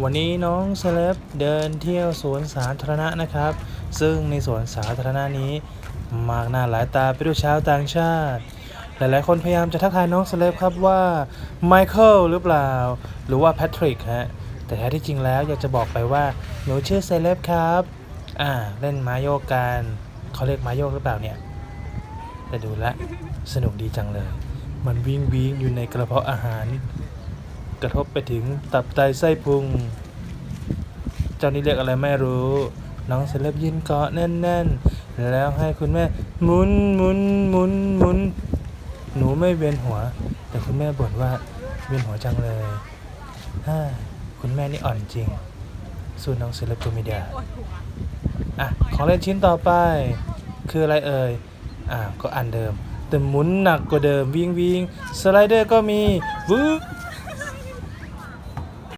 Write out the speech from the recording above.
วันนี้น้องเซเลบเดินเที่ยวสวนสาธารณะนะครับ ซึ่งในสวนสาธารณะนี้ มากหน้าหลายตาไปด้วยชาวต่างชาติ หลายๆคนพยายามจะทักทายน้องเซเลบครับว่าไมเคิลหรือเปล่า หรือว่าแพทริกฮะแต่แท้ที่จริงแล้วอยากจะบอกไปว่าหนูชื่อเซเลบครับอ่าเล่นม้าโยกกันเขาเรียกม้าโยกหรือเปล่าเนี่ย แต่ดูและสนุกดีจังเลย มันวิ่งวิ่งอยู่ในกระเพาะอาหาร กระทบไปถึงตับไตไส้พุง เจ้านี่เรียกอะไรไม่รู้ น้องเซเลบยืนเกาะแน่นๆ แล้วให้คุณแม่หมุนหมุนหมุนหมุนหนูไม่เวียนหัว แต่คุณแม่บ่นว่าเวียนหัวจังเลยฮ่าคุณแม่นี่อ่อนจริง สู้น้องเซเลบตัวม่ได้อะ ของเล่นชิ้นต่อไป คืออะไรเอ่ย อ่าก็อันเดิม แต่หมุนหนักกว่าเดิมวิ่งวิ่งสไลเดอร์ก็มีวืบ